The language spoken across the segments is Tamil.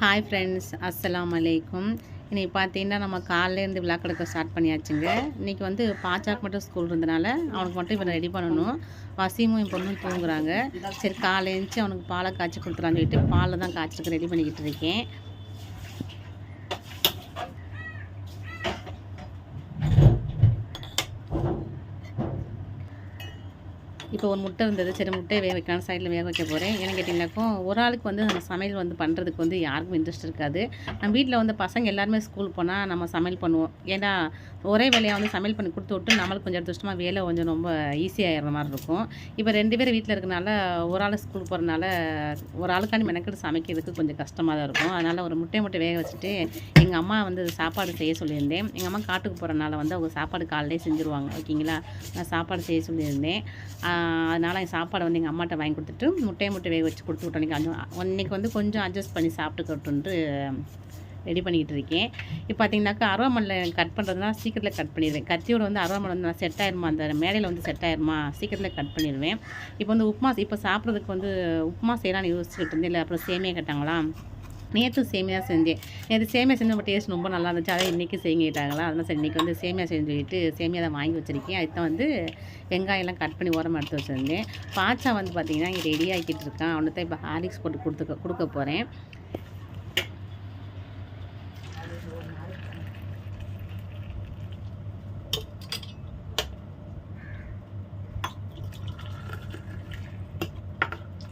ஹாய் ஃப்ரெண்ட்ஸ் அஸ்லாம் அலைக்கும் இன்றைக்கி பார்த்தீங்கன்னா நம்ம காலையிலேருந்து விழா எடுக்க ஸ்டார்ட் பண்ணியாச்சுங்க. இன்றைக்கி வந்து பாச்சாக்கு மட்டும் ஸ்கூல் இருந்தனால அவனுக்கு மட்டும் இப்போ ரெடி பண்ணணும். வசீமும் என் பொண்ணும் தூங்குறாங்க. சரி காலை எழுந்துச்சு அவனுக்கு பாலை காய்ச்சி கொடுத்துறான்னு சொல்லிட்டு பாலை தான் காய்ச்சிருக்கு ரெடி பண்ணிக்கிட்டு இருக்கேன். இப்போ ஒரு முட்டை இருந்தது. சரி முட்டையை வேக வைக்கலாம் சைடில் வேக வைக்க போகிறேன் ஏன்னு கேட்டிங்கனாக்கும் ஒரு ஆளுக்கு வந்து நம்ம சமையல் வந்து பண்ணுறதுக்கு வந்து யாருக்கும் இன்ட்ரெஸ்ட் இருக்காது. நம்ம வீட்டில் வந்து பசங்க எல்லாருமே ஸ்கூல் போனால் நம்ம சமையல் பண்ணுவோம். ஏன்னா ஒரே வேலையாக வந்து சமையல் பண்ணி கொடுத்து விட்டு நம்மளுக்கு கொஞ்சம் அதிர்ஷ்டமாக வேலை கொஞ்சம் ரொம்ப ஈஸியாகிற மாதிரி இருக்கும். இப்போ ரெண்டு பேரும் வீட்டில் இருக்கனால ஒரு ஆள் ஸ்கூல் போகிறனால ஒரு ஆளுக்காண்டி மெனக்கெட்டு சமைக்கிறதுக்கு கொஞ்சம் கஷ்டமாக தான் இருக்கும். அதனால் ஒரு முட்டை முட்டை வேக வச்சுட்டு எங்கள் அம்மா வந்து சாப்பாடு செய்ய சொல்லியிருந்தேன். எங்கள் அம்மா காட்டுக்கு போகிறனால வந்து அவங்க சாப்பாடு காலையிலே செஞ்சுருவாங்க. ஓகேங்களா? நான் சாப்பாடு செய்ய சொல்லியிருந்தேன். அதனால் என் சாப்பாடை வந்து எங்கள் அம்மாட்ட வாங்கி கொடுத்துட்டு முட்டையை முட்டை வேக வச்சு கொடுத்து விட்டோம். அன்றைக்கி அன்றைக்கி வந்து கொஞ்சம் அட்ஜஸ்ட் பண்ணி சாப்பிட்டுக்கட்டுன்ட்டு ரெடி பண்ணிக்கிட்டு இருக்கேன். இப்போ பார்த்தீங்கன்னாக்கா அருவாமனில் கட் பண்ணுறதுனா சீக்கிரத்தில் கட் பண்ணிடுவேன். கத்தியோட வந்து அருவாமனை வந்து நான் செட் ஆயிருமா? அந்த மேடையில் வந்து செட் ஆயிருமா? சீக்கிரத்தில் கட் பண்ணிடுவேன். இப்போ வந்து உப்புமா இப்போ சாப்பிட்றதுக்கு வந்து உப்புமா செய்யலாம்னு யோசிச்சுக்கிட்டு இருந்தேன். இல்லை அப்புறம் சேமியா கேட்டாங்களா? நேற்று சேமியா செஞ்சேன். நேற்று சேமியா செஞ்சு நம்ம டேஸ்ட் ரொம்ப நல்லா இருந்துச்சு. அதை இன்றைக்கி செய்யிட்டாங்களா அதனால் சரி இன்றைக்கி வந்து சேமியா செஞ்சு சொல்லிட்டு சேமியா தான் வாங்கி வச்சுருக்கேன். அதுதான் வந்து வெங்காயம்லாம் கட் பண்ணி உரமாக எடுத்து வச்சுருந்தேன். பாச்சா வந்து பார்த்திங்கன்னா இங்கே ரெடி ஆகிக்கிட்டு இருக்கான். அவனுக்கு தான் இப்போ ஹார்லிக்ஸ் போட்டு கொடுத்துக்க கொடுக்க போகிறேன்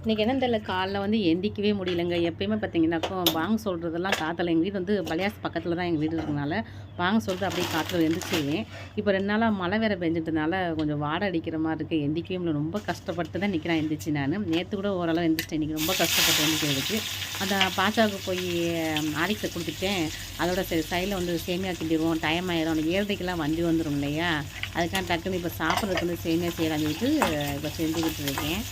இன்றைக்கி என்ன தெரியல காலைல வந்து எந்திக்கவே முடியலங்க. எப்பயுமே பார்த்தீங்கன்னாக்கோ வாங்க சொல்கிறதெல்லாம் காற்றுல எங்கள் வீடு வந்து பலியாஸ் பக்கத்தில் தான் எங்கள் வீடு இருக்கனால வாங்க சொல்கிறது அப்படியே காற்றுல எந்திரிச்சிருவேன். இப்போ ரெண்டு நாளாக மழை வேறு பெஞ்சிட்டதுனால கொஞ்சம் வாடை அடிக்கிற மாதிரி இருக்குது எந்திக்கவே முடியல. ரொம்ப கஷ்டப்பட்டு தான் நிற்கிறேன் எந்திரிச்சு நான். நேற்று கூட ஓரளவு எந்திரிச்சிட்டேன். இன்றைக்கி ரொம்ப கஷ்டப்பட்டு எந்திரிக்கிறதுக்கு. அந்த பாச்சாவுக்கு போய் ஆரிக்ஸை கொடுத்துட்டேன். அதோட சரி சைடில் வந்து சேமியா கிண்டிடுவோம். டைம் ஆயிரும். அந்த ஏழரைக்கெல்லாம் வண்டி வந்துடும் இல்லையா? அதுக்காக டக்குன்னு இப்போ சாப்பிட்றதுக்கு வந்து சேமியா செய்யலாம்னு சொல்லிட்டு இப்போ செஞ்சுக்கிட்டு இருக்கேன்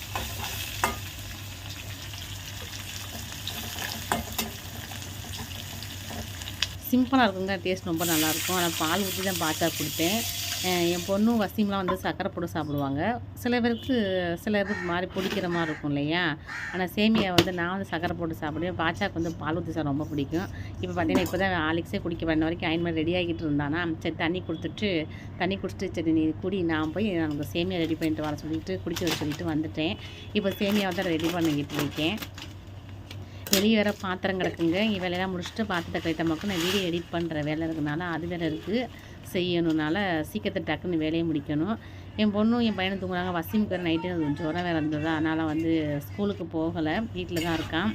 சிம்பிளாக இருக்குங்க டேஸ்ட் ரொம்ப நல்லாயிருக்கும். ஆனால் பால் ஊற்றி தான் பாச்சா கொடுத்தேன் என் பொண்ணும் வசிம்லாம் வந்து சக்கரை போட்டு சாப்பிடுவாங்க. சில பேருக்கு சில பேருக்கு மாதிரி பிடிக்கிற மாதிரி இருக்கும் இல்லையா? ஆனால் சேமியா வந்து நான் வந்து சக்கரை போட்டு சாப்பிடுவேன். பாச்சாக்கு வந்து பால் ஊற்றி சார் ரொம்ப பிடிக்கும். இப்போ பார்த்தீங்கன்னா இப்போ தான் ஆலிக்ஸே குடிக்க வேண்ட வரைக்கும் ஐன் மாதிரி ரெடி ஆகிட்டு இருந்தானா சரி தண்ணி கொடுத்துட்டு தண்ணி குடிச்சிட்டு சரி நீ குடி நான் போய் எனக்கு சேமியா ரெடி பண்ணிட்டு வர சொல்லிட்டு குடிக்க வச்சு சொல்லிட்டு வந்துட்டேன். இப்போ சேமியாவை தான் ரெடி பண்ணிக்கிட்டு இருக்கேன். வெளியே வேறு பாத்திரம் கிடக்குங்க. இங்கே வேலையெல்லாம் முடிச்சுட்டு பாத்திரத்தை கழித்த மக்கள் நான் வீடியோ எடிட் பண்ணுற வேலை இருக்கனால அது வேலை இருக்குது செய்யணுனால சீக்கிரத்தை டக்குன்னு வேலையை முடிக்கணும். என் பொண்ணும் என் பையனும் தூங்குறாங்க. வசிமுக்கு நைட்டு ஜுரம் வேறு இருந்தது. அதனால் வந்து ஸ்கூலுக்கு போகலை. வீட்டில் தான் இருக்கான்.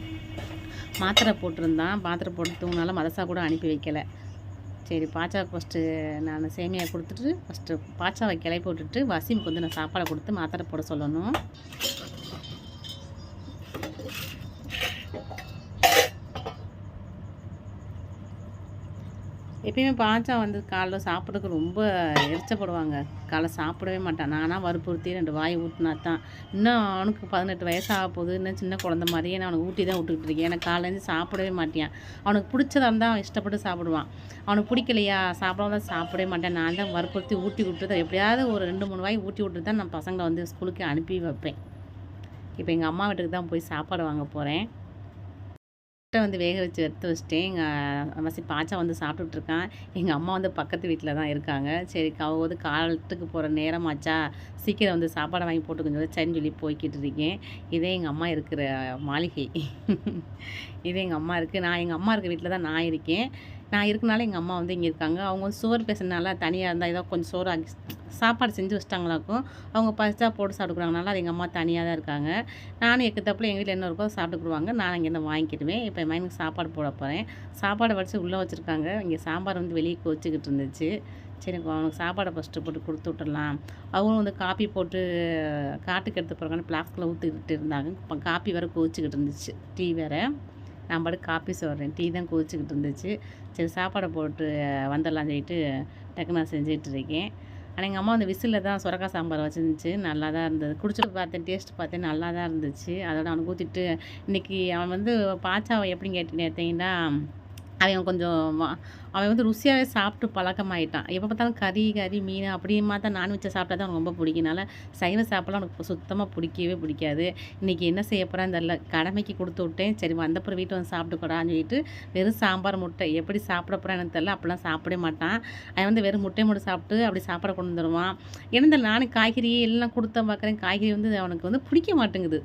மாத்திரை போட்டிருந்தான். மாத்திரை போட்டு தூங்கினாலும் மதசா கூட அனுப்பி வைக்கலை. சரி பாச்சாவுக்கு ஃபஸ்ட்டு நான் சேமியா கொடுத்துட்டு ஃபஸ்ட்டு பாச்சாவை கிளை போட்டுட்டு வசிமுக்கு வந்து நான் சாப்பாடை கொடுத்து மாத்திரை போட சொல்லணும். எப்பயுமே பாச்சா வந்து காலைல சாப்பிட்றதுக்கு ரொம்ப எரிச்சப்படுவாங்க. காலைல சாப்பிடவே மாட்டான். நானாக வற்புறுத்தி ரெண்டு வாய் ஊட்டினா தான் இன்னும் அவனுக்கு பதினெட்டு வயசாக போகுது. இன்னும் சின்ன குழந்த மாதிரியே நான் அவனுக்கு ஊட்டி தான் விட்டுக்கிட்டு இருக்கேன். ஏன்னா காலையிலேருந்து சாப்பிடவே மாட்டேன் அவனுக்கு பிடிச்சதா இருந்தால் அவன் இஷ்டப்பட்டு சாப்பிடுவான். அவனுக்கு பிடிக்கலையா? சாப்பிடாம தான் சாப்பிடவே மாட்டேன். நான் தான் வற்புறுத்தி ஊட்டி விட்டு தான் எப்படியாவது ஒரு ரெண்டு மூணு வாய் ஊட்டி விட்டு தான் நான் பசங்களை வந்து ஸ்கூலுக்கு அனுப்பி வைப்பேன். இப்போ எங்கள் அம்மா வீட்டுக்கு தான் போய் சாப்பாடு வாங்க போகிறேன் முட்டை வந்து வேக வச்சு எடுத்து வச்சுட்டேன். எங்கள் மசி பாச்சா வந்து சாப்பிட்டுட்ருக்கான். எங்கள் அம்மா வந்து பக்கத்து வீட்டில் தான் இருக்காங்க. சரி அவ வந்து காலத்துக்கு போகிற நேரமாச்சா சீக்கிரம் வந்து சாப்பாடை வாங்கி போட்டு சொல்லி சரின்னு சொல்லி போய்கிட்டு இருக்கேன். இதே எங்கள் அம்மா இருக்கிற மாளிகை. இதே எங்கள் அம்மா இருக்குது நான் எங்கள் அம்மா இருக்கிற வீட்டில் தான் நான் இருக்கேன். நான் இருக்கனால எங்கள் அம்மா வந்து இங்கே இருக்காங்க. அவங்க வந்து சோறு பேசுறதுனால தனியாக இருந்தால் ஏதோ கொஞ்சம் சோறு ஆக்கி சாப்பாடு செஞ்சு வச்சிட்டாங்களாக்கும். அவங்க பசிச்சா போட்டு சாப்பிட்டுக்குறாங்கனால அது எங்கள் அம்மா தனியாக தான் இருக்காங்க. நானும் எக்கு தப்பில் எங்கள் வீட்டில் என்ன இருக்கோ சாப்பிட்டுக்குருவாங்க. நான் இங்கேருந்து வாங்கிக்கிடுவேன். இப்போ என் மைனுக்கு சாப்பாடு போட போகிறேன் சாப்பாடை வச்சு உள்ளே வச்சுருக்காங்க. இங்கே சாம்பார் வந்து வெளியே கொச்சிக்கிட்டு இருந்துச்சு. சரி அவனுக்கு சாப்பாடை ஃபஸ்ட்டு போட்டு கொடுத்து விட்டுடலாம். அவங்களும் வந்து காப்பி போட்டு காட்டுக்கு எடுத்து போகிறாங்கன்னு பிளாஸ்கில் ஊற்றிக்கிட்டு இருந்தாங்க. காப்பி வேறு கோச்சிக்கிட்டு இருந்துச்சு. டீ வேறு. நான் பாட்டு காப்பி சொல்கிறேன் டீ தான் கொதிச்சுக்கிட்டு இருந்துச்சு. சரி சாப்பாடை போட்டு வந்துடலாம் சொல்லிட்டு டக்கு நான் செஞ்சுட்டு இருக்கேன். ஆனால் எங்கள் அம்மா அந்த விசிலில் தான் சுரக்காய் சாம்பார் வச்சுருந்துச்சு. நல்லா தான் இருந்தது. குடிச்சிட்டு பார்த்தேன் டேஸ்ட் பார்த்தேன் நல்லா தான் இருந்துச்சு. அதோட அவனுக்கு ஊற்றிட்டு இன்றைக்கி அவன் வந்து பாச்சாவை எப்படி கேட்டீங்கன்னா அவன் கொஞ்சம் அவன் வந்து ருசியாகவே சாப்பிட்டு பழக்கமாயிட்டான். எப்போ பார்த்தாலும் கறி கறி மீன் அப்படிமா தான் நான்வெஜ்ஜை சாப்பிட்டா தான் அவனுக்கு ரொம்ப பிடிக்குனால சைவ சாப்பிடலாம் அவனுக்கு சுத்தமாக பிடிக்கவே பிடிக்காது. இன்றைக்கி என்ன செய்ய போகிறான்னு தெரில கடமைக்கு கொடுத்து விட்டேன். சரி வந்தப்புறம் வீட்டு வந்து சாப்பிட்டுக்கூடான்னு சொல்லிட்டு வெறும் சாம்பார் முட்டை. எப்படி சாப்பிட போகிறான்னு தெரில அப்படிலாம் சாப்பிடவே மாட்டான். அவன் வந்து வெறும் முட்டை மட்டும் சாப்பிட்டு அப்படி சாப்பிட கொண்டு வந்துடுவான் ஏன்னா இந்த நானும் காய்கறி எல்லாம் கொடுத்தா பார்க்குறேன் காய்கறி வந்து அவனுக்கு வந்து பிடிக்க மாட்டேங்குது.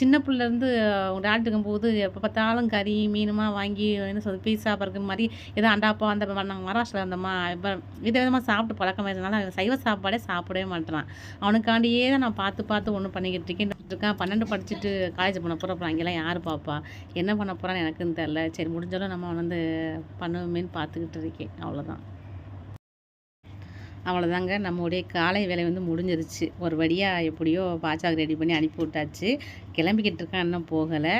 சின்ன பிள்ளைலேருந்து விளையாட்டுக்கும் இருக்கும்போது எப்போ பார்த்தாலும் கறி மீனுமா வாங்கி என்ன சொல்றது பீஸா பர்கர் மாதிரி ஏதோ அண்டாப்பா அந்த நாங்கள் மகாராஷ்டிரா இருந்தோமா இப்போ வித விதமாக சாப்பிட்டு பழக்கமாயிருந்தனால அவன் சைவ சாப்பாடே சாப்பிடவே மாட்டேறான் அவனுக்காண்டியே தான் நான் பார்த்து பார்த்து ஒன்று பண்ணிக்கிட்டு இருக்கேன். இருக்கான் பன்னெண்டு படிச்சுட்டு காலேஜ் பண்ண போகிற அப்புறம் அங்கெல்லாம் யார் பாப்பா? என்ன பண்ண போகிறான்னு எனக்குன்னு தெரில சரி முடிஞ்சாலும் நம்ம வந்து பண்ணுவோமேன்னு பார்த்துக்கிட்டு இருக்கேன். அவ்வளோதான் அவ்வளோதாங்க நம்முடைய காலை வேலை வந்து முடிஞ்சிருச்சு. ஒரு வழியாக எப்படியோ பாஜக ரெடி பண்ணி அனுப்பி விட்டாச்சு. கிளம்பிக்கிட்டு இருக்கான். இன்னும் போகலை.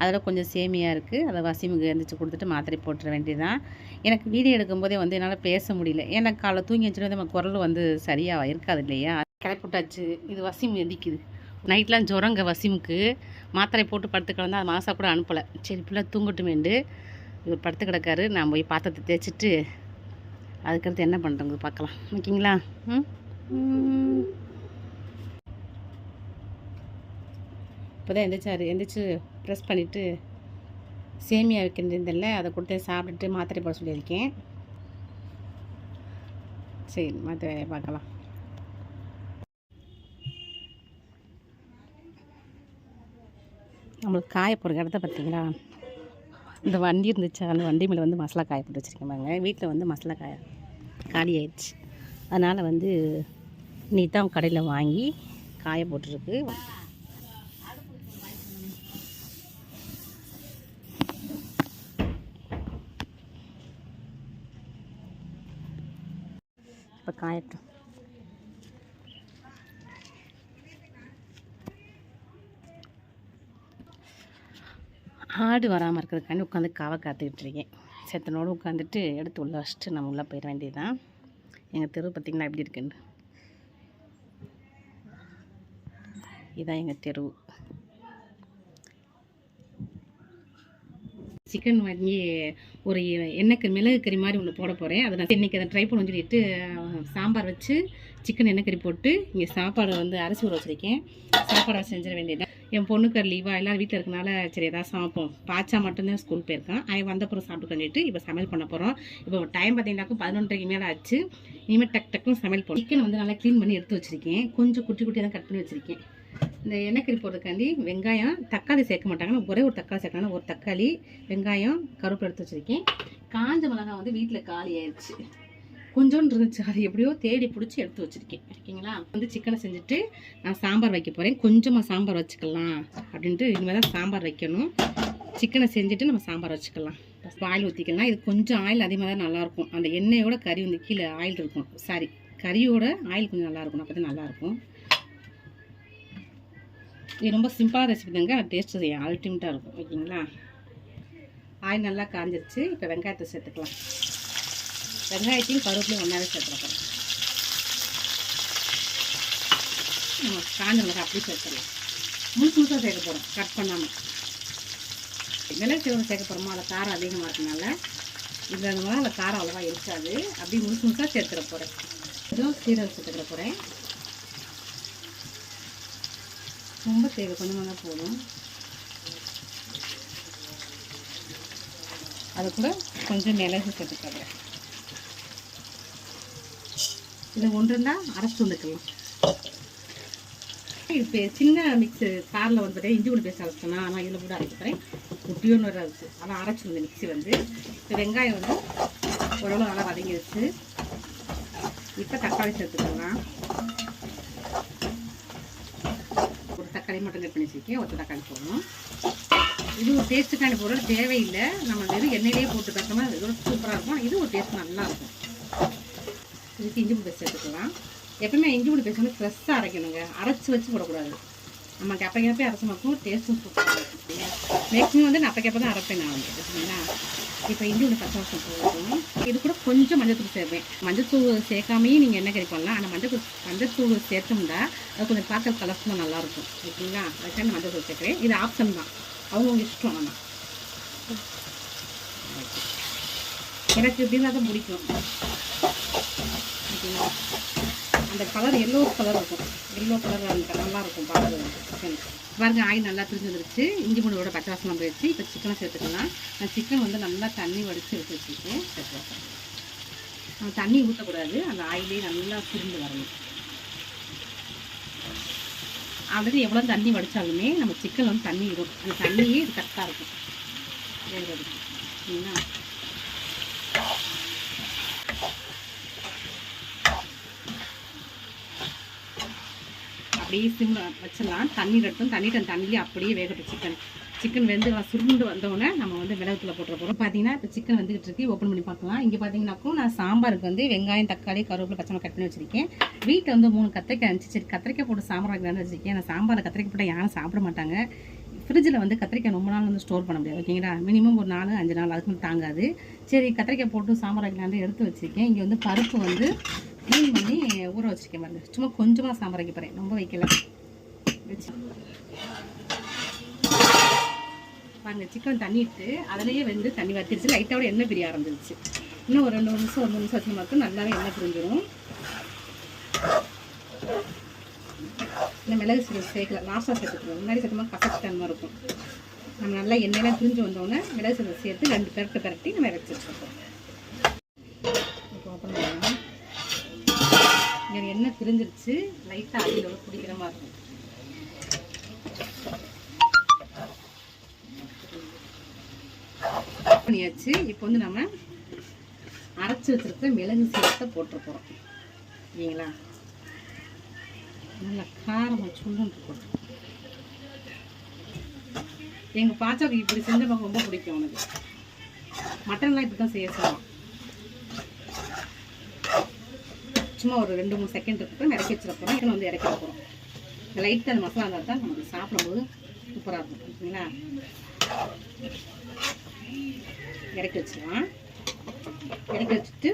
அதில் கொஞ்சம் சேமியாக இருக்குது அதை வசிமுக்கு எழுந்திரிச்சு கொடுத்துட்டு மாத்திரை போட்டுற வேண்டியதான் எனக்கு வீடியோ எடுக்கும்போதே வந்து என்னால் பேச முடியல. ஏன்னா காலை தூங்கி வச்சுட்டு நம்ம குரல் வந்து சரியாக இருக்காது இல்லையா? கிளப்பி விட்டாச்சு. இது வசிம் எந்திக்குது. நைட்லாம் ஜுரங்க வசிமுக்கு. மாத்திரை போட்டு படுத்து கிடந்தா அது மாசா கூட அனுப்பலை. சரி பிள்ளை தூங்கட்டுமேண்டு இவர் படுத்து கிடக்காரு. நான் போய் பாத்திரத்தை தேய்ச்சிட்டு அதுக்கடுத்து என்ன பண்ணுறது பார்க்கலாம். ஓகேங்களா? ம்? இப்போ இப்போதான் எந்திரிச்சாரு எந்திரிச்சு ப்ரெஸ் பண்ணிவிட்டு சேமியா வைக்கிறதில்ல அதை கொடுத்து சாப்பிட்டுட்டு மாத்திரை போட சொல்லியிருக்கேன். சரி மாத்திரை வேலையை பார்க்கலாம். நம்மளுக்கு காய போகிற இடத்த பார்த்தீங்களா? இந்த வண்டி இருந்துச்சு. அந்த வண்டி மேலே வந்து மசாலா காய போட்டு வச்சுருக்கேன் பாருங்க. வீட்டில் வந்து மசாலா காய காலி ஆயிடுச்சு. அதனால் வந்து நீ தான் கடையில் வாங்கி காய போட்டுருக்கு. இப்போ காயட்டும். ஆடு வராமல் இருக்கிறதுக்காண்டி உட்காந்து காவை காத்துக்கிட்டு இருக்கேன். செத்தனோடு உட்காந்துட்டு எடுத்து உள்ளே வச்சுட்டு நம்ம உள்ளே போயிட வேண்டியதுதான். எங்கள் தெரு பார்த்திங்கன்னா எப்படி இருக்குன்னு? இதான் எங்கள் தெரு. சிக்கன் வாங்கி ஒரு எண்ணெய் மிளகு கறி மாதிரி ஒன்று போட போகிறேன் அதை நான் இன்றைக்கி அதை ட்ரை பண்ண சொல்லிட்டு சாம்பார் வச்சு சிக்கன் எண்ணெய் கறி போட்டு இங்கே சாப்பாடு வந்து அரிசி ஊற வச்சுருக்கேன். சாப்பாடாக செஞ்சிட வேண்டியது என் பொண்ணுக்கு லீவா எல்லாரும் வீட்டில் இருக்கனால சரி ஏதாவது சமைப்போம். பாச்சா மட்டும்தான் ஸ்கூல் போயிருக்கான். அவன் வந்தப்புறம் சாப்பிட்டு பண்ணிட்டு இப்போ சமையல் பண்ண போகிறோம் இப்போ டைம் பார்த்தீங்கன்னாக்கும் பதினொன்றரைக்கு மேலே ஆச்சு. இனிமேல் டக் டக்குன்னு சமையல் பண்ணும் சிக்கன் வந்து நல்லா க்ளீன் பண்ணி எடுத்து வச்சுருக்கேன். கொஞ்சம் குட்டி குட்டியாக தான் கட் பண்ணி வச்சுருக்கேன். இந்த எண்ணெய் கறி போடுறதுக்காண்டி வெங்காயம் தக்காளி சேர்க்க மாட்டாங்கன்னா ஒரே ஒரு தக்காளி சேர்க்கணும் ஒரு தக்காளி வெங்காயம் கருப்பு எடுத்து வச்சுருக்கேன். காஞ்ச மிளகாய் வந்து வீட்டில் காலி ஆயிடுச்சு கொஞ்சோன்னு இருந்துச்சு. அது எப்படியோ தேடி பிடிச்சி எடுத்து வச்சுருக்கேன். ஓகேங்களா வந்து சிக்கனை செஞ்சுட்டு நான் சாம்பார் வைக்க போகிறேன் கொஞ்சமாக சாம்பார் வச்சுக்கலாம் அப்படின்ட்டு இனிமேல் தான் சாம்பார் வைக்கணும். சிக்கனை செஞ்சுட்டு நம்ம சாம்பார் வச்சுக்கலாம். ஆயில் ஊற்றிக்கலாம் இது கொஞ்சம் ஆயில் அதிகமாக தான் நல்லாயிருக்கும். அந்த எண்ணெயோட கறி வந்து கீழே ஆயில் இருக்கும். சாரி கறியோட ஆயில் கொஞ்சம் நல்லாயிருக்கும். அப்போ தான் நல்லாயிருக்கும். இது ரொம்ப சிம்பிளாக ரெசிபி தாங்க. டேஸ்ட்டு அல்டிமேட்டாக இருக்கும். ஓகேங்களா? ஆயில் நல்லா காஞ்சிருச்சு. இப்போ வெங்காயத்தை சேர்த்துக்கலாம். வெங்காயத்தையும் கருவேப்பிலையும் ஒன்றாவே சேர்த்துருக்கோம் நம்ம காஞ்ச மிளகாய் அப்படியே சேர்த்துடலாம். முழுசு முழுசாக சேர்க்க போகிறோம் கட் பண்ணாமல் மிளகு சீரகம் சேர்க்க போகிறோமோ அதில் காரம் அதிகமாக இருக்கனால இதில் அந்த அதில் காரம் அவ்வளோவா இருக்காது. அப்படியே முழுசு முழுசாக சேர்த்துட போகிறேன் இதுவும் சீரகம் சேர்த்துக்கிற போகிறேன் ரொம்ப தேவை கொஞ்சமாக தான் போதும். அது கூட கொஞ்சம் மிளகு சேர்த்துக்கிறேன் இது ஒன்றுன்னா அரைச்சி வந்துக்கலாம் இப்போ சின்ன மிக்ஸி காரில் வந்து இஞ்சி கொண்டு பேச அரைச்சோம்னா ஆனால் இதில் கூட அரைச்சிக்கிறேன் குட்டியோன்னு வர அரைச்சி ஆனால் அரைச்சி வந்து மிக்ஸி வந்து. இப்போ வெங்காயம் வந்து ஓரளவு நல்லா வதங்கிடுச்சு இப்போ தக்காளி சேர்த்துக்கலாம் ஒரு தக்காளி மட்டும் கட் பண்ணி வச்சுருக்கேன். ஒருத்த தக்காளி போடணும். இது ஒரு டேஸ்ட்டுக்கான பொருள். தேவையில்லை. நம்ம வெறும் எண்ணெயிலே போட்டு பார்த்தோம்னா இதோட சூப்பராக இருக்கும். இது ஒரு டேஸ்ட் நல்லாயிருக்கும் இதுக்கு இஞ்சி பூண்டு பேஸ்ட் எடுத்துக்கலாம். எப்பவுமே இஞ்சி பூண்டு பேஸ்ட் வந்து ஃப்ரெஷ்ஷாக அரைக்கணுங்க. அரைச்சி வச்சு போடக்கூடாது. நமக்கு அப்பக்கப்பே அரைச்சி மட்டும் டேஸ்ட்டும் சூப்பராக இருக்கும். மேக்ஸிமம் வந்து நான் அப்பக்கப்போ தான் அரைப்பேன் நான் வந்து. சரிங்களா? இப்போ இஞ்சி பூண்டு பச்சை வருஷம் போடுவோம் இது கூட கொஞ்சம் மஞ்சத்தூள் சேர்ப்பேன். மஞ்சத்தூள் சேர்க்காமையும் நீங்கள் என்ன கறி பண்ணலாம். ஆனால் மஞ்சத்தூள் மஞ்சத்தூள் சேர்த்தோம்னா அது கொஞ்சம் பார்க்க கலர்ஃபுல்லாக நல்லாயிருக்கும். ஓகேங்களா அதுக்காக மஞ்சத்தூள் சேர்க்குறேன். இது ஆப்ஷன் தான். அவங்கவுங்க இஷ்டம் ஆனால் எனக்கு இப்படின்னா தான் பிடிக்கும். அந்த கலர் எல்லோ கலர் இருக்கும். எல்லோ கலர் அந்த நல்லா இருக்கும் பார்க்குறது சிக்கன் பாருங்க ஆயில் நல்லா பிரிஞ்சு வந்துருச்சு இஞ்சி பூண்டோட பச்சை வாசனம் போயிடுச்சு. இப்போ சிக்கனை சேர்த்துக்கலாம். நான் சிக்கன் வந்து நல்லா தண்ணி வடித்து எடுத்து வச்சுருக்கேன் சேர்த்துக்கலாம் நம்ம தண்ணி ஊற்றக்கூடாது அந்த ஆயிலே நல்லா சுருண்டு வரணும். ஆல்ரெடி எவ்வளோ தண்ணி வடித்தாலுமே நம்ம சிக்கன் வந்து தண்ணி இருக்கும் அந்த தண்ணியே இது கரெக்டாக இருக்கும். வேகிறதுக்கு சரிங்களா? அப்படியே சிம்மில் வச்சிடலாம். தண்ணி கட்டும் தண்ணி டன் தண்ணியிலே அப்படியே வேகட்டும் சிக்கன் சிக்கன் வெந்து சுருண்டு வந்தோடனே நம்ம வந்து மிளகுத்தில் போட்டுற போகிறோம் பார்த்தீங்கன்னா இப்போ சிக்கன் வந்துகிட்டு இருக்கு. ஓப்பன் பண்ணி பார்க்கலாம். இங்கே பார்த்தீங்கன்னாக்கும் நான் சாம்பாருக்கு வந்து வெங்காயம் தக்காளி கருவேப்பிலை பச்சை கட் பண்ணி வச்சிருக்கேன். வீட்டில் வந்து மூணு கத்திரிக்காய் இருந்துச்சு. சரி கத்திரிக்காய் போட்டு சாம்பார் வைக்கலாம்னு வச்சிருக்கேன். நான் சாம்பார் கத்திரிக்காய் போட்டால் யாரும் சாப்பிட மாட்டாங்க. ஃப்ரிட்ஜில் வந்து கத்திரிக்காய் ரொம்ப நாள் வந்து ஸ்டோர் பண்ண முடியாது. ஓகேங்களா? மினிமம் ஒரு நாலு அஞ்சு நாள் அதுக்கு தாங்காது. சரி கத்திரிக்காய் போட்டு சாம்பார் வைக்கலான்னு எடுத்து வச்சிருக்கேன். இங்கே வந்து பருப்பு வந்து க்ளீன் பண்ணி ஊற வச்சுருக்கேன் பாருங்க. சும்மா கொஞ்சமாக சாம்பார் வைக்க போகிறேன் ரொம்ப வைக்கல. வச்சு. பாருங்க சிக்கன் தண்ணி இட்டு அதிலேயே வந்து தண்ணி வத்திருச்சு. லைட்டாக எண்ணெய் பிரிய ஆரம்பிச்சிருச்சு. இன்னும் ஒரு ரெண்டு நிமிஷம் ஒரு நிமிஷம் வச்சு மட்டும் நல்லாவே எண்ணெய் பிரிஞ்சிடும் இந்த மிளகு சீரகம் சேர்க்கல. லாஸ்ட்டாக சேர்த்துக்கலாம் முன்னாடி சேர்த்தோம்னா கசப்பு தன்மை இருக்கும். நம்ம நல்லா எண்ணெயெல்லாம் பிரிஞ்சு வந்தோடனே மிளகு சீரகம் சேர்த்து ரெண்டு பெரட்டு பெரட்டி நம்ம இறச்சி வச்சுருக்கோம் இப்போ ஓப்பன் பண்ணலாம் இங்கே எண்ணெய் திரிஞ்சிருச்சு. லைட்டாக அடியில் வந்து பிடிக்கிற மாதிரி இருக்கும். பண்ணியாச்சு. இப்போ வந்து நம்ம அரைச்சி வச்சுருக்க மிளகு சீரத்தை போட்டிருக்கிறோம் போகிறோம் இல்லைங்களா நல்லா காரமாக சுண்டுன்னு இருக்கும் எங்கள் பாச்சாவுக்கு இப்படி செஞ்ச பக்கம் ரொம்ப பிடிக்கும் உனக்கு. மட்டன்லாம் இப்படி தான் செய்ய சொல்லலாம் சும்மா ஒரு ரெண்டு மூணு செகண்ட் இருக்கட்டும் இறக்கி வச்சிட போகிறோம் இதில் வந்து இறக்கி போகிறோம் லைட்டாக அந்த மசாலா இருந்தால் தான் நமக்கு சாப்பிடும்போது சூப்பராக இருக்கும். ஓகேங்களா இறக்கி வச்சிடலாம். இறக்கி வச்சுட்டு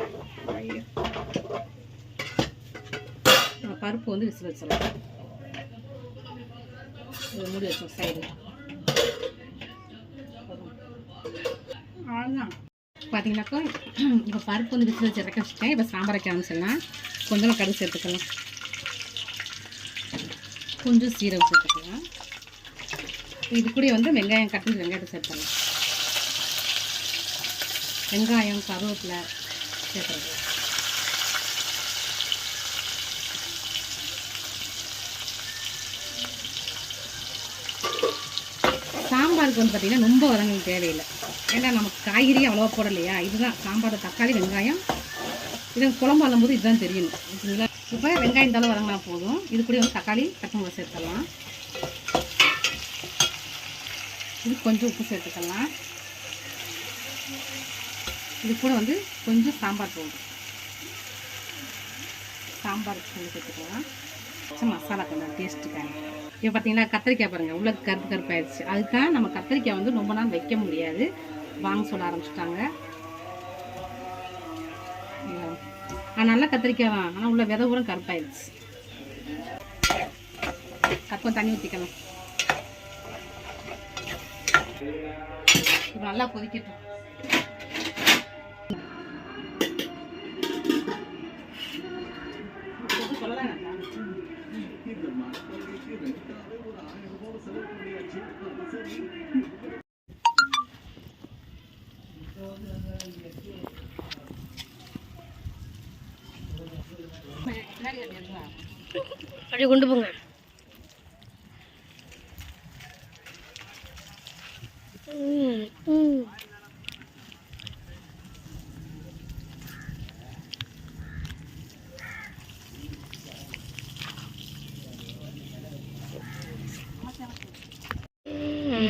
பருப்பு வந்து விசில் வச்சிடலாம். இதை மூடி வச்சோம் சைடில் அவ்வளோதான் பார்த்தீங்கன்னாக்கா இப்போ பருப்பு வந்து விசில் வச்சு இறக்க வச்சுட்டேன். இப்போ சாம்பார் வைக்க ஆரம்பிச்சிடலாம் கொஞ்சமாக கடுகு சேர்த்துக்கலாம். கொஞ்சம் சீரகம் சேர்த்துக்கலாம். இது கூட வந்து வெங்காயம் கட்டி வெங்காயத்தை சேர்த்துக்கலாம். வெங்காயம் கருவேப்பிலை சேர்த்துறது சாம்பாருக்கு வந்து பார்த்திங்கன்னா ரொம்ப வரங்கள் தேவையில்லை. ஏன்னா நமக்கு காய்கறி அவ்வளோவா போடலையா? இதுதான் சாம்பார் தக்காளி வெங்காயம் இது குழம்பு வரும்போது இதுதான் தெரியணும். ஓகேங்களா? இப்போ வெங்காயம் தலை வதங்கினா போதும். இது கூட வந்து தக்காளி பச்சை சேர்த்துடலாம் இது கொஞ்சம் உப்பு சேர்த்துக்கலாம். இது கூட வந்து கொஞ்சம் சாம்பார் பவுடர். சாம்பார் தூள் சேர்த்துக்கலாம். மசாலா கொஞ்சம் டேஸ்ட்டுக்காக இப்போ பார்த்தீங்கன்னா கத்திரிக்காய் பாருங்கள் உள்ள கருப்பு கருப்பாயிடுச்சு. அதுக்காக நம்ம கத்திரிக்காய் வந்து ரொம்ப நாள் வைக்க முடியாது. வாங்க சொல்ல ஆரம்பிச்சிட்டாங்க. ஆ நல்லா கத்திரிக்காய் தான் ஆனால் உள்ள விதை கூட கருப்பாயிடுச்சு. கப்பம் தண்ணி ஊற்றிக்கலாம் இப்போ நல்லா கொதிக்கட்டும். சொல்லலாம் அப்படியே கொண்டு போங்க ம், ம்.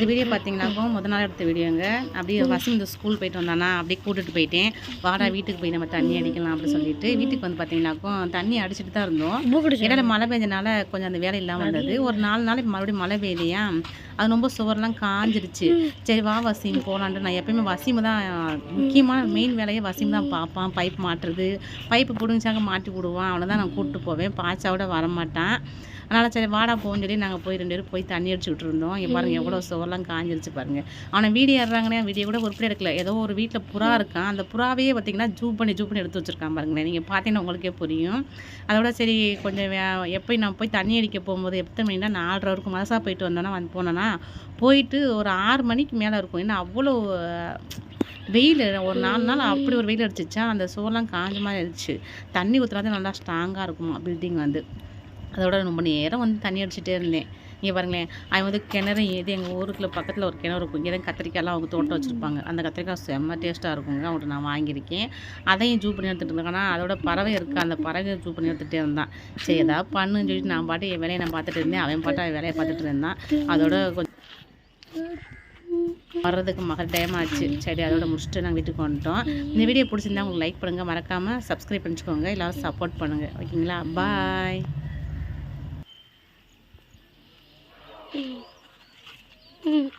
இந்த வீடியோ பார்த்தீங்கன்னாக்கா முத நாள் எடுத்த வீடியோங்க. அப்படியே வசந்த் இந்த ஸ்கூல் போயிட்டு வந்தானா அப்படியே கூட்டிட்டு போயிட்டேன். வாடா வீட்டுக்கு போய் நம்ம தண்ணி அடிக்கலாம் அப்படின்னு சொல்லிட்டு வீட்டுக்கு வந்து பார்த்தீங்கன்னாக்கா தண்ணி அடிச்சுட்டு தான் இருந்தோம். இடையில மழை பெஞ்சனால கொஞ்சம் அந்த வேலை இல்லாமல் இருந்தது. ஒரு நாலு நாளைக்கு மறுபடியும் மழை பெய்யலையா? அது ரொம்ப சுவர்லாம் காஞ்சிருச்சு. சரி வா வசீம் போகலான்ட்டு நான் எப்பயுமே வசீம் தான் முக்கியமான மெயின் வேலையே வசீம் தான் பார்ப்பான். பைப் மாட்டுறது பைப்பு பிடிச்சாங்க மாட்டி விடுவான். அவனை தான் நான் கூப்பிட்டு போவேன். பாய்ச்சாவோட வரமாட்டான். அதனால் சரி வாடா போன்னு சொல்லி நாங்கள் போய் ரெண்டு பேரும் போய் தண்ணி அடிச்சுக்கிட்டு இருந்தோம். இங்கே பாருங்கள் எவ்வளோ சோர்லாம் காஞ்சிருச்சு பாருங்கள் அவனை வீடியோ ஏறுறாங்கன்னே வீடியோ கூட உருப்படி எடுக்கல. ஏதோ ஒரு வீட்டில் புறா இருக்கான் அந்த புறாவே பார்த்தீங்கன்னா ஜூ பண்ணி ஜூ பண்ணி எடுத்து வச்சிருக்கான் பாருங்களேன் நீங்கள் பார்த்தீங்கன்னா உங்களுக்கே புரியும். அதோட சரி கொஞ்சம் வே- எப்போ நான் போய் தண்ணி அடிக்க போகும்போது எத்தனை மணினா நாலரை வரைக்கும் மனசா போயிட்டு வந்தோன்னா வந்து போனேன்னா போயிட்டு ஒரு ஆறு மணிக்கு மேலே இருக்கும். ஏன்னா அவ்வளோ வெயில். ஒரு நாலு நாள் அப்படி ஒரு வெயில் அடிச்சிச்சா அந்த சோளம் காஞ்ச மாதிரி இருந்துச்சு தண்ணி ஊற்றுறது நல்லா ஸ்ட்ராங்காக இருக்குமா பில்டிங் வந்து. அதோட ரொம்ப நேரம் வந்து தண்ணி அடிச்சுட்டே இருந்தேன். இங்கே பாருங்களேன் அவன் வந்து கிணறு ஏது எங்கள் ஊருக்குள்ள பக்கத்தில் ஒரு கிணறு இருக்கும். இங்கே தான் கத்திரிக்காயெலாம் அவங்க தோட்டம் வச்சுருப்பாங்க. அந்த கத்திரிக்காய் செம்ம டேஸ்ட்டாக இருக்குங்க. அவங்கள்ட்ட நான் வாங்கியிருக்கேன். அதையும் ஜூ பண்ணி எடுத்துகிட்டு இருந்தேன். அதோட பறவை இருக்குது அந்த பறவை ஜூ பண்ணி எடுத்துகிட்டே இருந்தான். சரி ஏதாவது பண்ணுன்னு சொல்லிட்டு நான் பாட்டு என் வேலையை நான் பார்த்துட்டு இருந்தேன். அவன் பாட்டு அவன் வேலையை பார்த்துட்டு இருந்தான். அதோட கொஞ்சம் வர்றதுக்கு மக டைம் ஆச்சு. சரி அதோட முடிச்சுட்டு நாங்கள் வீட்டுக்கு வந்துட்டோம். இந்த வீடியோ பிடிச்சிருந்தா உங்களுக்கு லைக் பண்ணுங்கள் மறக்காமல் சப்ஸ்கிரைப் பண்ணிச்சுக்கோங்க. எல்லாரும் சப்போர்ட் பண்ணுங்கள் ஓகேங்களா? பாய் ம் ம்